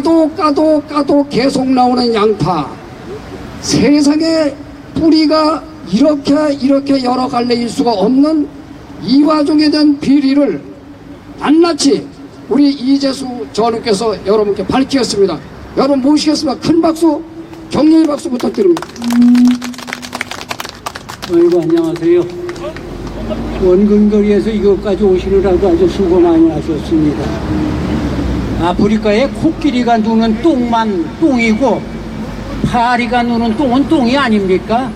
까도 까도 까도 계속 나오는 양파 세상에 뿌리가 이렇게 이렇게 여러 갈래일 수가 없는 이 와중에 대한 비리를 낱낱이 우리 이재수 전우께서 여러분께 밝히겠습니다. 여러분 모시겠습니다. 큰 박수, 격려의 박수 부탁드립니다. 아이고 안녕하세요. 원근거리에서 이것까지 오시느라고 아주 수고 많이 하셨습니다. 아프리카에 코끼리가 누는 똥만 똥이고 파리가 누는 똥은 똥이 아닙니까?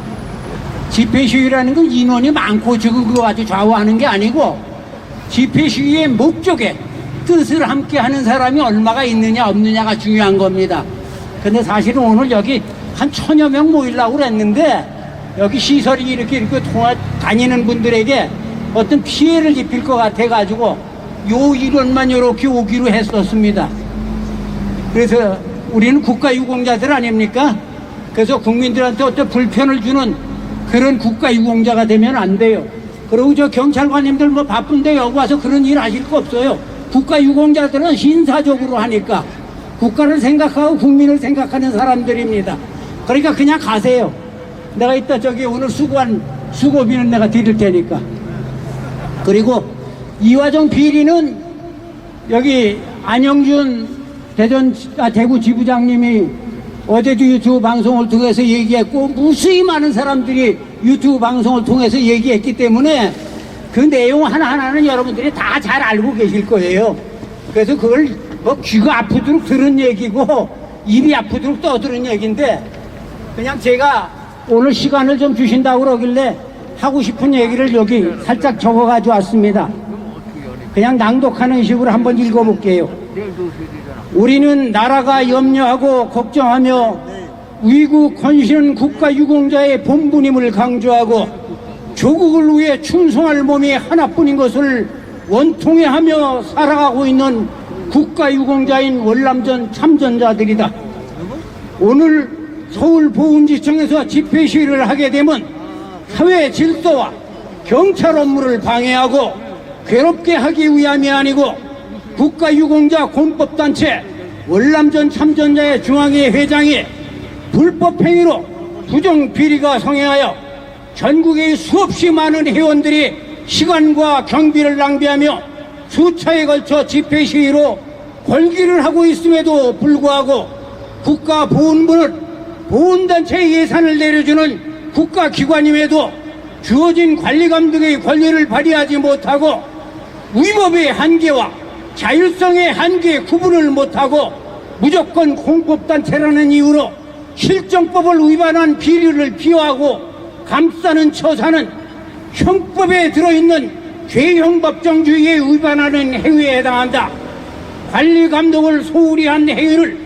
집회 시위라는 건 인원이 많고 적은 거 아주 좌우하는 게 아니고 집회 시위의 목적에 뜻을 함께 하는 사람이 얼마가 있느냐 없느냐가 중요한 겁니다. 근데 사실은 오늘 여기 한 천여 명 모이려고 그랬는데 여기 시설이 이렇게 이렇게 통화 다니는 분들에게 어떤 피해를 입힐 것 같아 가지고 요 인원만 이렇게 오기로 했었습니다. 그래서 우리는 국가유공자들 아닙니까? 그래서 국민들한테 어떤 불편을 주는 그런 국가유공자가 되면 안 돼요. 그리고 저 경찰관님들 뭐 바쁜데 여기 와서 그런 일 하실 거 없어요. 국가유공자들은 신사적으로 하니까 국가를 생각하고 국민을 생각하는 사람들입니다. 그러니까 그냥 가세요. 내가 이따 저기 오늘 수고한 수고비는 내가 드릴 테니까. 그리고 이화정 비리는 여기 안영준 대전 아, 대구 지부장님이 어제도 유튜브 방송을 통해서 얘기했고 무수히 많은 사람들이 유튜브 방송을 통해서 얘기했기 때문에 그 내용 하나하나는 여러분들이 다 잘 알고 계실 거예요. 그래서 그걸 뭐 귀가 아프도록 들은 얘기고 입이 아프도록 떠들은 얘기인데 그냥 제가 오늘 시간을 좀 주신다고 그러길래 하고 싶은 얘기를 여기 살짝 적어가지고 왔습니다. 그냥 낭독하는 식으로 한번 읽어볼게요. 우리는 나라가 염려하고 걱정하며 위국 헌신은 국가 유공자의 본분임을 강조하고 조국을 위해 충성할 몸이 하나뿐인 것을 원통해 하며 살아가고 있는 국가 유공자인 월남전 참전자들이다. 오늘 서울 보훈지청에서 집회 시위를 하게 되면 사회 질서와 경찰 업무를 방해하고 괴롭게 하기 위함이 아니고 국가유공자 공법단체 월남전 참전자의 중앙회 회장이 불법행위로 부정비리가 성행하여 전국의 수없이 많은 회원들이 시간과 경비를 낭비하며 수차에 걸쳐 집회 시위로 걸기를 하고 있음에도 불구하고 국가보훈부는 보훈단체 예산을 내려주는 국가기관임에도 주어진 관리감독의 권리를 발휘하지 못하고 위법의 한계와 자율성의 한계 구분을 못하고 무조건 공법단체라는 이유로 실정법을 위반한 비리를 비호하고 감싸는 처사는 형법에 들어있는 죄형 법정주의에 위반하는 행위에 해당한다. 관리 감독을 소홀히 한 행위를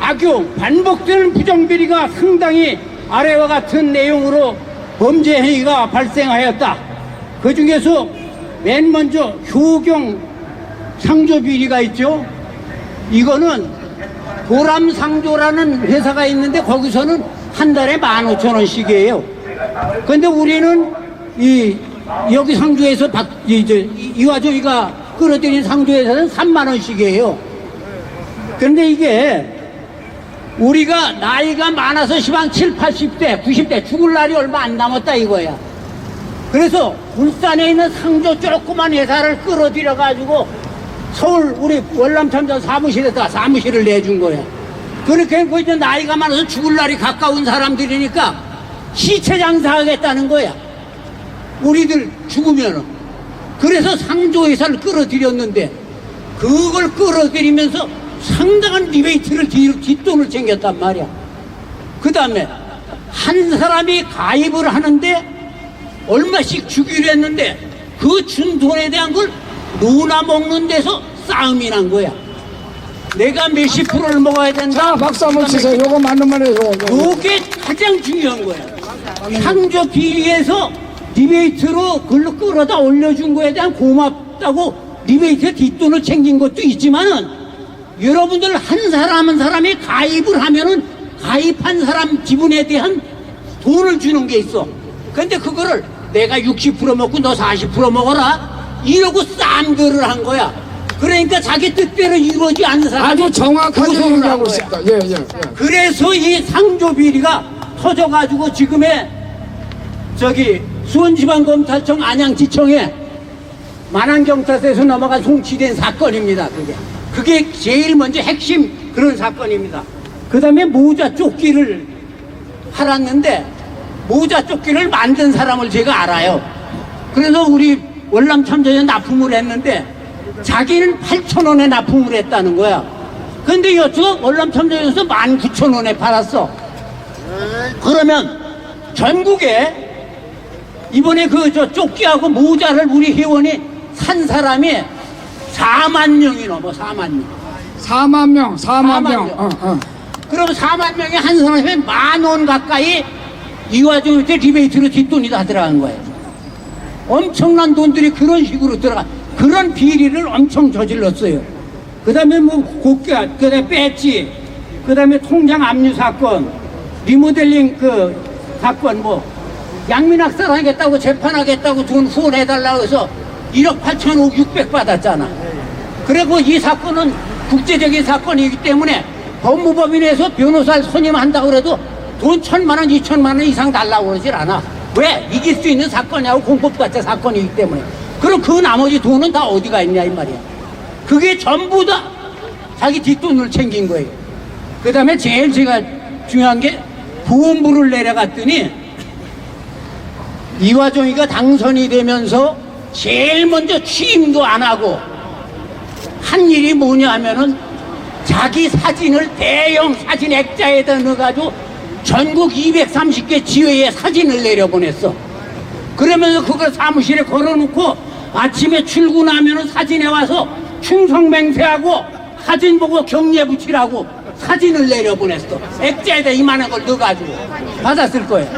악용 반복되는 부정비리가 상당히 아래와 같은 내용으로 범죄 행위가 발생하였다. 그 중에서 맨 먼저 효경 상조 비리가 있죠. 이거는 보람상조라는 회사가 있는데 거기서는 한 달에 만 오천 원씩이에요. 근데 우리는 이 여기 상조에서 박, 이, 저, 이- 이화조이가 끌어들인 상조에서는 3만 원씩이에요. 근데 이게 우리가 나이가 많아서 시방 7, 80대, 90대 죽을 날이 얼마 안 남았다 이거야. 그래서 울산에 있는 상조 조그만 회사를 끌어들여 가지고 서울 우리 월남참전 사무실에다 사무실을 내준 거야. 그렇게 그 이제 나이가 많아서 죽을 날이 가까운 사람들이니까 시체 장사하겠다는 거야. 우리들 죽으면은. 그래서 상조회사를 끌어들였는데 그걸 끌어들이면서 상당한 리베이트를 뒤, 뒷돈을 챙겼단 말이야. 그 다음에 한 사람이 가입을 하는데 얼마씩 주기로 했는데 그 준 돈에 대한 걸 누나 먹는 데서 싸움이 난 거야. 내가 몇십 프로를 먹어야 된다. 자, 박수 한번 치세요. 요거 맞는 말이에요. 요거. 요게 가장 중요한 거야. 상조 비리에서 리베이트로 글로 끌어다 올려준 거에 대한 고맙다고 리베이트 뒷돈을 챙긴 것도 있지만은 여러분들 한 사람 한 사람이 가입을 하면은 가입한 사람 지분에 대한 돈을 주는 게 있어. 근데 그거를 내가 60% 먹고 너 40% 먹어라. 이러고 쌈들을 한 거야. 그러니까 자기 뜻대로 이루어지 않는 사람이 아주 정확하게 얘기하고. 있습니다. 예, 예, 예. 그래서 이 상조 비리가 터져가지고 지금의 저기 수원지방검찰청 안양지청에 만안경찰서에서 넘어간 송치된 사건입니다. 그게 그게 제일 먼저 핵심 그런 사건입니다. 그 다음에 모자 조끼를 팔았는데 모자 조끼를 만든 사람을 제가 알아요. 그래서 우리 월남 참전에 납품을 했는데 자기는 8천 원에 납품을 했다는 거야. 근데 여쪽 월남 참전에서 19,000원에 팔았어. 그러면 전국에 이번에 그 저 조끼하고 모자를 우리 회원이 산 사람이 4만 명이 넘어 4만 명. 4만 명, 4만 4만 명. 명. 어, 어. 그럼 4만 명이 한 사람에 만원 가까이 이 와중에 이제 리베이트로 뒷돈이 다 들어간 거예요. 엄청난 돈들이 그런 식으로 들어가. 그런 비리를 엄청 저질렀어요. 그 다음에 뭐 고가, 그 다음에 배지, 그 다음에 통장 압류 사건, 리모델링 그 사건 뭐, 양민학살 하겠다고 재판하겠다고 돈 후원해달라고 해서 1억 8천억 6백 받았잖아. 그리고 이 사건은 국제적인 사건이기 때문에 법무법인에서 변호사를 선임한다고 그래도 돈 천만 원, 이천만 원 이상 달라고 그러질 않아. 왜? 이길 수 있는 사건이하고 공법자체 사건이기 때문에. 그럼 그 나머지 돈은 다 어디가 있냐, 이 말이야. 그게 전부 다 자기 뒷돈을 챙긴 거예요. 그 다음에 제일 제가 중요한 게 보험부를 내려갔더니 이화정이가 당선이 되면서 제일 먼저 취임도 안 하고 한 일이 뭐냐 하면은 자기 사진을 대형 사진 액자에다 넣어가지고 전국 230개 지회에 사진을 내려보냈어. 그러면서 그걸 사무실에 걸어놓고 아침에 출근하면은 사진에 와서 충성맹세하고 사진 보고 경례 붙이라고 사진을 내려보냈어. 액자에다 이만한 걸 넣어가지고 받았을 거예요.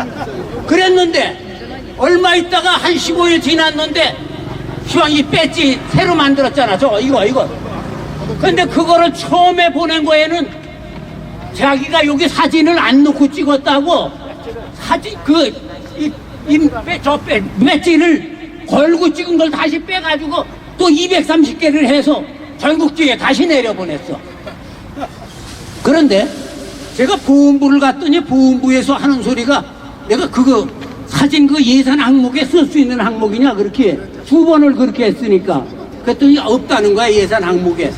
그랬는데 얼마 있다가 한 15일 지났는데 시황 이 배지 새로 만들었잖아. 저 이거 이거. 근데 그거를 처음에 보낸 거에는 자기가 여기 사진을 안 넣고 찍었다고 사진 그이저 배지를 걸고 찍은 걸 다시 빼가지고 또 230개를 해서 전국지에 다시 내려보냈어. 그런데 제가 보험부를 갔더니 보험부에서 하는 소리가 내가 그거 사진 그 예산 항목에 쓸 수 있는 항목이냐 그렇게 두 번을 그렇게 했으니까 그랬더니 없다는 거야 예산 항목에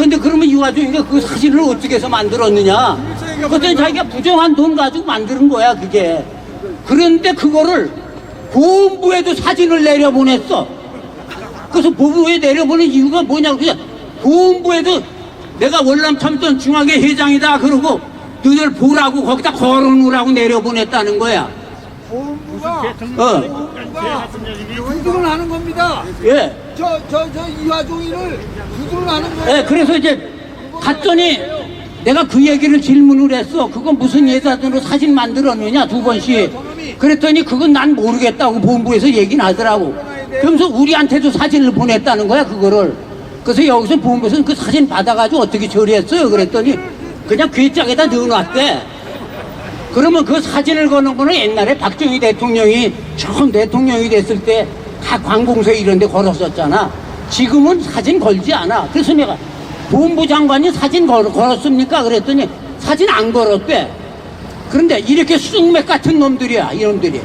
근데 그러면 이 와중에 그 사진을 어떻게 해서 만들었느냐? 그랬더니 자기가 부정한 돈 가지고 만드는 거야 그게. 그런데 그거를 보험부에도 사진을 내려보냈어. 그래서 보험부에 내려보낸 이유가 뭐냐고 그냥 보험부에도 내가 월남 참전 중앙회 회장이다 그러고 너희들 보라고 거기다 걸어놓으라고 내려보냈다는 거야. 보험부가 어, 구술을 하는 겁니다. 예. 저 저 저 이화종이를 구술을 하는 거예요. 예, 그래서 이제 갔더니 내가 그 얘기를 질문을 했어. 그건 무슨 예산으로 사진 만들었느냐, 두 번씩. 그랬더니 그건 난 모르겠다고 본부에서 얘기는 하더라고. 그러면서 우리한테도 사진을 보냈다는 거야, 그거를. 그래서 여기서 본부에서는 그 사진 받아가지고 어떻게 처리했어요? 그랬더니 그냥 괴짝에다 넣어놨대. 그러면 그 사진을 거는 거는 옛날에 박정희 대통령이 처음 대통령이 됐을 때 각 관공서 이런 데 걸었었잖아. 지금은 사진 걸지 않아. 그래서 내가 본부 장관이 사진 걸, 걸었습니까? 그랬더니 사진 안 걸었대. 그런데 이렇게 쑥맥 같은 놈들이야, 이놈들이.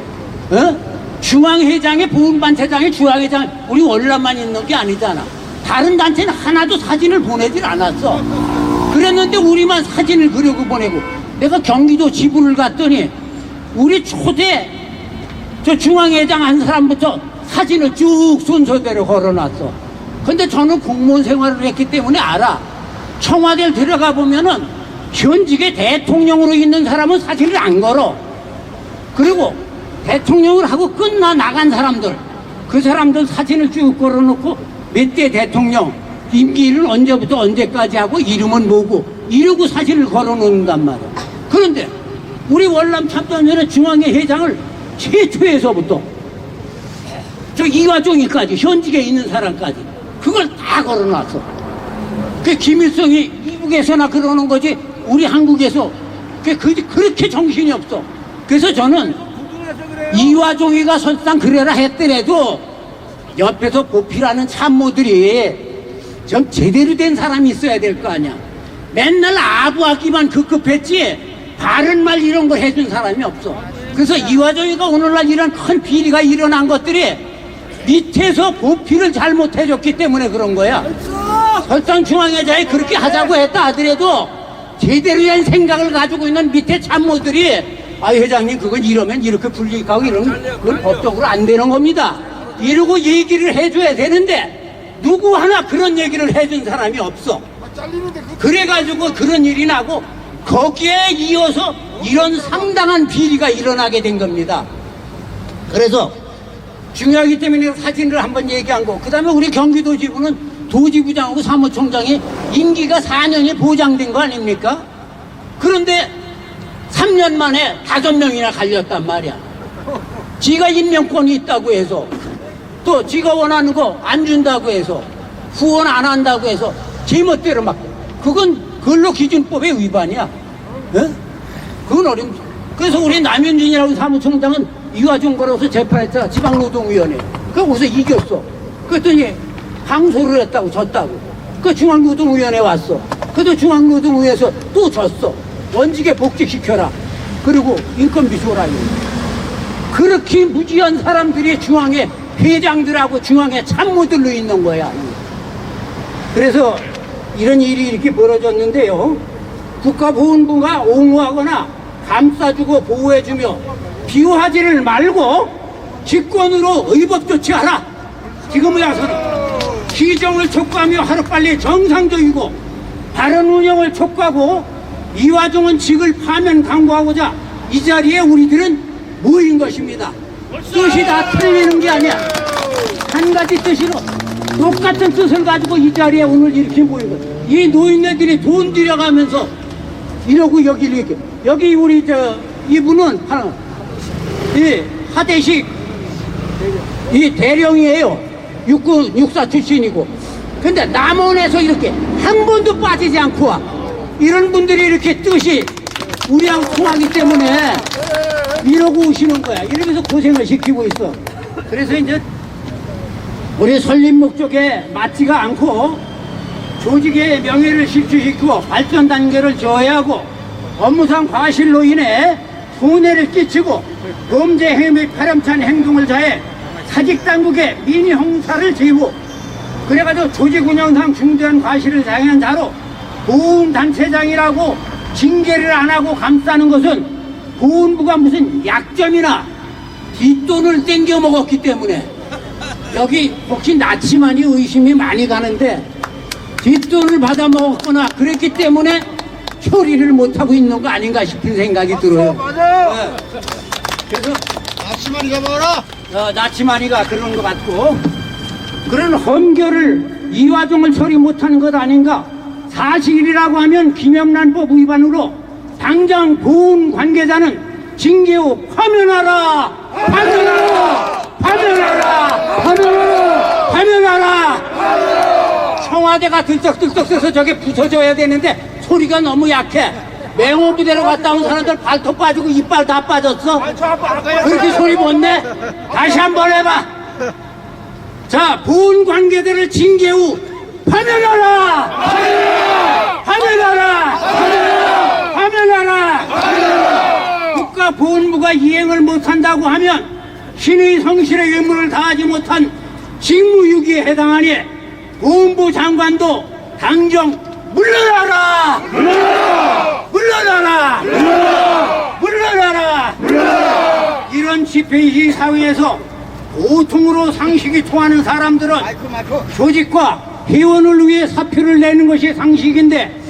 어? 중앙회장의 보훈반체장의 중앙회장, 우리 월남만 있는 게 아니잖아. 다른 단체는 하나도 사진을 보내질 않았어. 그랬는데 우리만 사진을 그려고 보내고 내가 경기도 지부를 갔더니 우리 초대 저 중앙회장 한 사람부터 사진을 쭉 순서대로 걸어놨어. 근데 저는 공무원 생활을 했기 때문에 알아. 청와대를 들어가 보면은 현직의 대통령으로 있는 사람은 사진을 안 걸어. 그리고 대통령을 하고 끝나 나간 사람들, 그 사람들 사진을 쭉 걸어놓고 몇 대 대통령, 임기를 언제부터 언제까지 하고 이름은 뭐고 이러고 사진을 걸어놓는단 말이야. 그런데 우리 월남 참전연의 중앙회 회장을 최초에서부터 저 이화종이까지 현직에 있는 사람까지 그걸 다 걸어놨어. 그 김일성이 미국에서나 그러는 거지 우리 한국에서 그, 그 그렇게 정신이 없어. 그래서 저는. 이화종이가 설상 그래라 했더라도 옆에서 보필하는 참모들이 좀 제대로 된 사람이 있어야 될 거 아니야. 맨날 아부하기만 급급했지 바른 말 이런 걸 해준 사람이 없어. 그래서 이화정이가 오늘날 이런 큰 비리가 일어난 것들이 밑에서 보필을 잘못해줬기 때문에 그런 거야. 설상 중앙회장이 그렇게 하자고 했다 하더라도 제대로 된 생각을 가지고 있는 밑에 참모들이 아 회장님 그건 이러면 이렇게 불리하고 이러면 그건 법적으로 안 되는 겁니다. 이러고 얘기를 해줘야 되는데 누구 하나 그런 얘기를 해준 사람이 없어. 그래가지고 그런 일이 나고 거기에 이어서 이런 상당한 비리가 일어나게 된 겁니다. 그래서 중요하기 때문에 사진을 한번 얘기한 거. 그 다음에 우리 경기도 지부는 도지부장하고 사무총장이 임기가 4년이 보장된 거 아닙니까? 그런데 3년 만에 다섯 명이나 갈렸단 말이야. 지가 임명권이 있다고 해서 또 지가 원하는 거 안 준다고 해서 후원 안 한다고 해서 제멋대로 막 그건 근로 기준법의 위반이야. 예? 그건 어림. 그래서 우리 남현진이라고 사무총장은 이화중 거로서 재판했잖아 지방노동위원회. 그 거기서 이겼어. 그랬더니 항소를 했다고 졌다고. 그 중앙노동위원회 왔어. 그래도 중앙노동위에서 또 졌어. 원직에 복직시켜라. 그리고 인건비 줘라. 그렇게 무지한 사람들이 중앙에 회장들하고 중앙에 참모들로 있는 거야. 그래서 이런 일이 이렇게 벌어졌는데요. 국가보훈부가 옹호하거나 감싸주고 보호해주며 비호하지를 말고 직권으로 의법 조치하라. 지금의 와서는 시정을 촉구하며 하루빨리 정상적이고 바른 운영을 촉구하고 이화종은 직을 파면 강구하고자 이 자리에 우리들은 모인 것입니다. 뜻이 다 틀리는 게 아니야. 한 가지 뜻으로 똑같은 뜻을 가지고 이 자리에 오늘 이렇게 모인 거야. 이 노인네들이 돈 들여가면서 이러고 여기 이렇게 여기 우리 저 이분은 하나 이 하대식 이 대령이에요. 육군 육사 출신이고. 근데 남원에서 이렇게 한 번도 빠지지 않고 와. 이런 분들이 이렇게 뜻이 우리하고 통하기 때문에 이러고 오시는 거야. 이러면서 고생을 시키고 있어. 그래서 이제 우리 설립 목적에 맞지가 않고 조직의 명예를 실추시키고 발전 단계를 저해하고 업무상 과실로 인해 손해를 끼치고 범죄 행위 파렴치한 행동을 자해 사직 당국의 민의 형사를 제보 그래가지고 조직 운영상 중대한 과실을 자행한 자로 보훈단체장이라고 징계를 안 하고 감싸는 것은 보훈부가 무슨 약점이나 뒷돈을 땡겨 먹었기 때문에 여기 혹시 나치만이 의심이 많이 가는데 뒷돈을 받아 먹었거나 그랬기 때문에 처리를 못하고 있는 거 아닌가 싶은 생각이 들어요. 맞아요. 네. 그래서 아치마리 잡아라. 어, 나치마리가 그런 것 같고 그런 험결을 이화종을 처리 못하는 것 아닌가 사실이라고 하면 김영란법 위반으로 당장 보훈 관계자는 징계 후 파면하라 파면하라 파면하라 파면하라 파면하라 청와대가 들썩들썩 써서 저게 부서져야 되는데 소리가 너무 약해 맹호부대로 갔다 온 사람들 발톱 빠지고 이빨 다 빠졌어 그렇게 소리 못 내? 다시 한 번 해봐. 자, 보훈 관계들을 징계 후 파면하라! 파면하라! 파면하라! 국가보훈부가 이행을 못한다고 하면 신의 성실의 의무를 다하지 못한 직무유기에 해당하니 보훈부 장관도 당정 물러나라! 물러나라! 물러나라! 이런 집회시 사회에서 보통으로 상식이 통하는 사람들은 조직과 회원을 위해 사표를 내는 것이 상식인데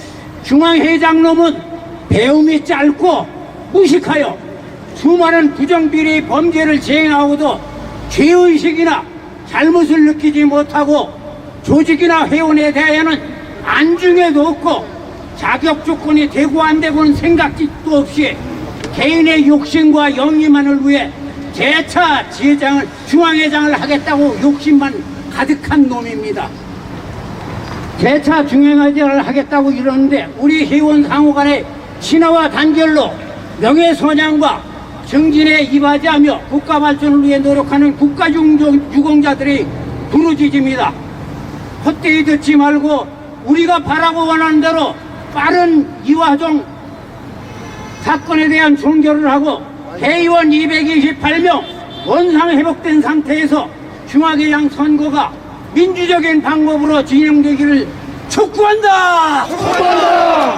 중앙회장놈은 배움이 짧고 무식하여 수많은 부정비리 범죄를 재행하고도 죄의식이나 잘못을 느끼지 못하고 조직이나 회원에 대하여는 안중에도 없고 자격 조건이 되고 안 되고는 생각지도 없이 개인의 욕심과 영리만을 위해 재차 지회장을 중앙회장을 하겠다고 욕심만 가득한 놈입니다. 재차 중앙회장을 하겠다고 이러는데 우리 회원 상호 간의 신화와 단결로 명예선양과 정진에 이바지하며 국가 발전을 위해 노력하는 국가유공자들의 부르짖습니다. 헛되이 듣지 말고 우리가 바라고 원하는 대로 빠른 이화종 사건에 대한 종결을 하고 대의원 228명 원상 회복된 상태에서 중화계양 선거가 민주적인 방법으로 진행되기를 촉구한다!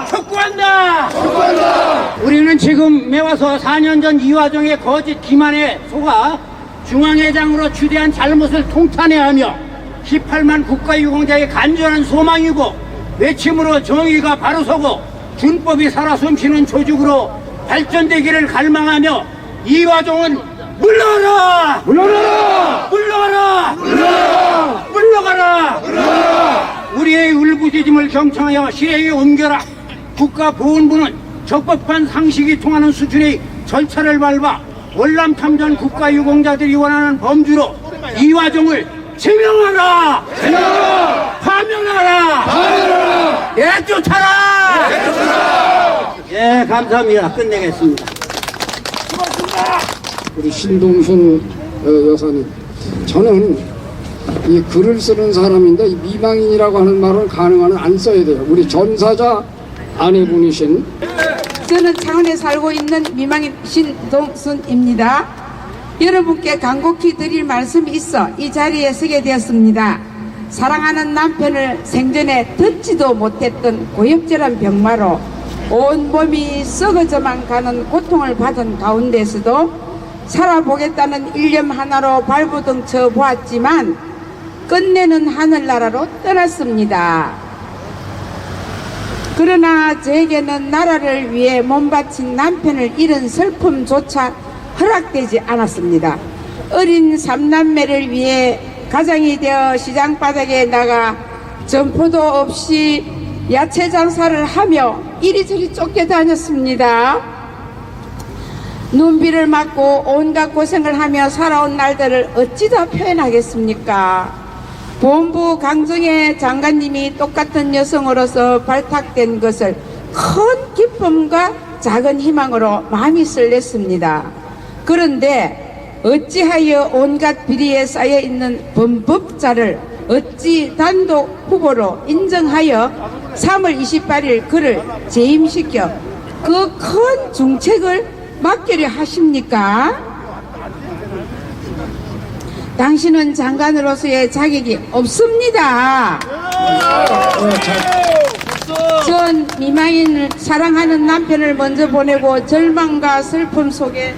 촉구한다! 촉구한다! 우리는 지금 매와서 4년 전 이화정의 거짓 기만에 속아 중앙회장으로 추대한 잘못을 통탄해하며 18만 국가유공자의 간절한 소망이고 외침으로 정의가 바로 서고 준법이 살아 숨쉬는 조직으로 발전되기를 갈망하며 이화종은 물러가라! 물러가라! 물러가라! 물러가라! 물러가라! 우리의 울부짖음을 경청하여 실행에 옮겨라. 국가보훈부는 적법한 상식이 통하는 수준의 절차를 밟아 월남 탐전 국가유공자들이 원하는 범주로 이화종을 제명하라. 제명하라. 파면하라. 파면하라. 내쫓아라. 내쫓아라. 예, 감사합니다. 끝내겠습니다. 우리 신동순 어, 여사님, 저는 이 글을 쓰는 사람인데 이 미망인이라고 하는 말을 가능한 한안 써야 돼요. 우리 전사자 아내분이신 저는 창원에 살고 있는 미망인 신동순입니다. 여러분께 간곡히 드릴 말씀이 있어 이 자리에 서게 되었습니다. 사랑하는 남편을 생전에 듣지도 못했던 고엽절한 병마로 온 몸이 썩어져만 가는 고통을 받은 가운데서도 살아보겠다는 일념 하나로 발부둥 쳐 보았지만 끝내는 하늘나라로 떠났습니다. 그러나 저에게는 나라를 위해 몸바친 남편을 잃은 슬픔조차 허락되지 않았습니다. 어린 삼남매를 위해 가장이 되어 시장 바닥에 나가 점포도 없이 야채 장사를 하며 이리저리 쫓겨다녔습니다. 눈비를 맞고 온갖 고생을 하며 살아온 날들을 어찌 다 표현하겠습니까? 본부 강정의 장관님이 똑같은 여성으로서 발탁된 것을 큰 기쁨과 작은 희망으로 마음이 설렜습니다. 그런데 어찌하여 온갖 비리에 쌓여 있는 범법자를 어찌 단독 후보로 인정하여 3월 28일 그를 재임시켜 그 큰 중책을 맡기려 하십니까? 당신은 장관으로서의 자격이 없습니다. 전 미망인을 사랑하는 남편을 먼저 보내고 절망과 슬픔 속에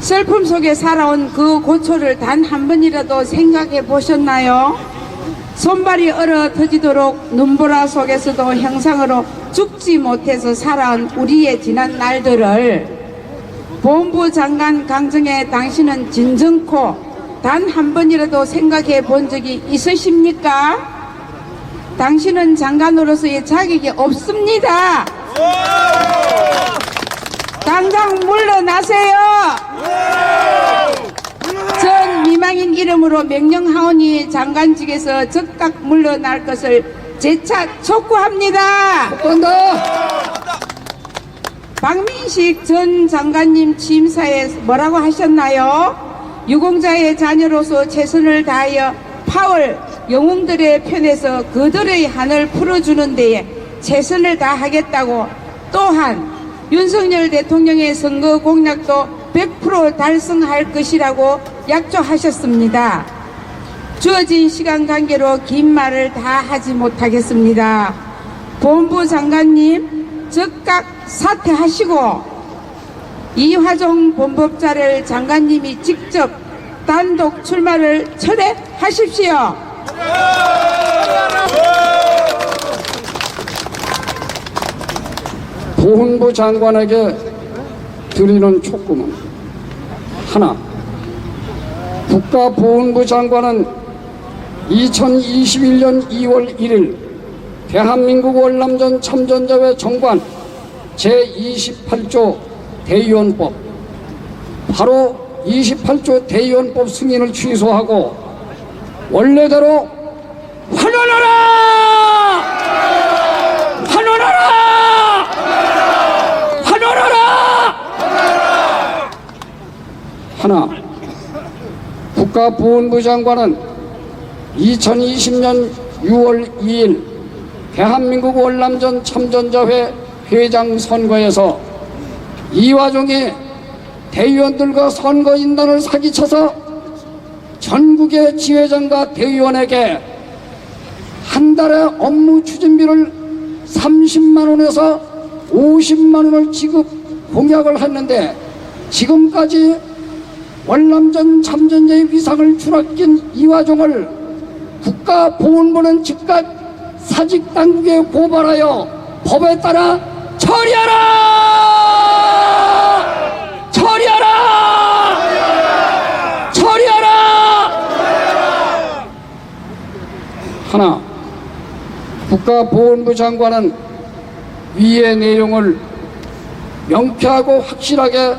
슬픔 속에 살아온 그 고초를 단 한 번이라도 생각해 보셨나요? 손발이 얼어 터지도록 눈보라 속에서도 형상으로 죽지 못해서 살아온 우리의 지난 날들을 본부 장관 강정에 당신은 진정코 단 한 번이라도 생각해 본 적이 있으십니까? 당신은 장관으로서의 자격이 없습니다. 당장 물러나세요. 전 미망인 이름으로 명령하오니 장관직에서 즉각 물러날 것을 재차 촉구합니다. 박민식 전 장관님 취임사에 뭐라고 하셨나요? 유공자의 자녀로서 최선을 다하여 파월 영웅들의 편에서 그들의 한을 풀어주는 데에 최선을 다하겠다고 또한 윤석열 대통령의 선거 공약도 100% 달성할 것이라고 약조하셨습니다. 주어진 시간 관계로 긴 말을 다 하지 못하겠습니다. 본부 장관님 즉각 사퇴하시고 이화종 본법자를 장관님이 직접 단독 출마를 철회하십시오. 보훈부 장관에게 드리는 촉구는 하나 국가보훈부 장관은 2021년 2월 1일 대한민국 월남전 참전자회 정관 제28조 대의원법 바로 28조 대의원법 승인을 취소하고 원래대로 환원하라! 환원하라! 환원하라! 하나 국가보훈부 장관은 2020년 6월 2일 대한민국 월남전 참전자회 회장 선거에서 이화종이 대의원들과 선거인단을 사기쳐서 전국의 지회장과 대의원에게 한 달에 업무 추진비를 30만 원에서 50만 원을 지급 공약을 했는데 지금까지 월남전 참전자의 위상을 추락긴 이화종을 국가보훈부는 즉각 사직 당국에 고발하여 법에 따라 처리하라! 처리하라! 처리하라! 하나 국가보훈부 장관은 위의 내용을 명쾌하고 확실하게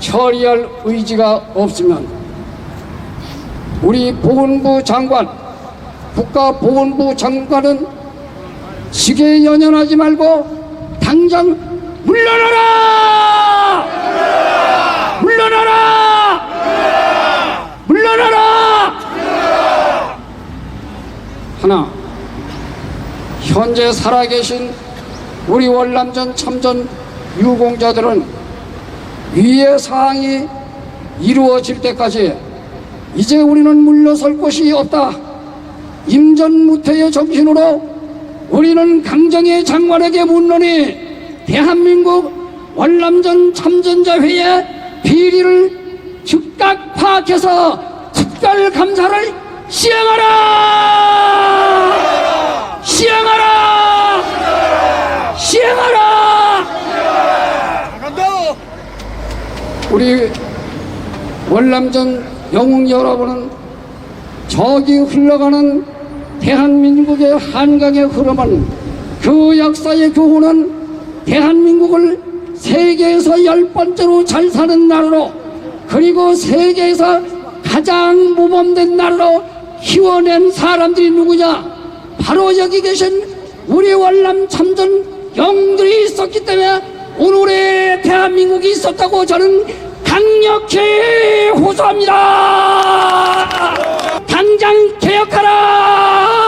처리할 의지가 없으면 우리 보훈부 장관, 국가보훈부 장관은 시계에 연연하지 말고 당장 물러나라! 물러나라! 물러나라! 하나, 현재 살아계신 우리 월남전 참전 유공자들은 위의 사항이 이루어질 때까지 이제 우리는 물러설 곳이 없다. 임전무태의 정신으로 우리는 강정의 장관에게 묻노니 대한민국 월남전 참전자회의 비리를 즉각 파악해서 특별 감사를 시행하라! 시행하라! 시행하라! 간다. 우리 월남전 영웅 여러분은 저기 흘러가는 대한민국의 한강의 흐름은 그 역사의 교훈은 대한민국을 세계에서 열 번째로 잘 사는 나라로 그리고 세계에서 가장 모범된 나라로 키워낸 사람들이 누구냐 바로 여기 계신 우리 월남 참전 영웅들이 있었기 때문에 오늘의 대한민국이 있었다고 저는 강력히 호소합니다. 당장 개혁하라!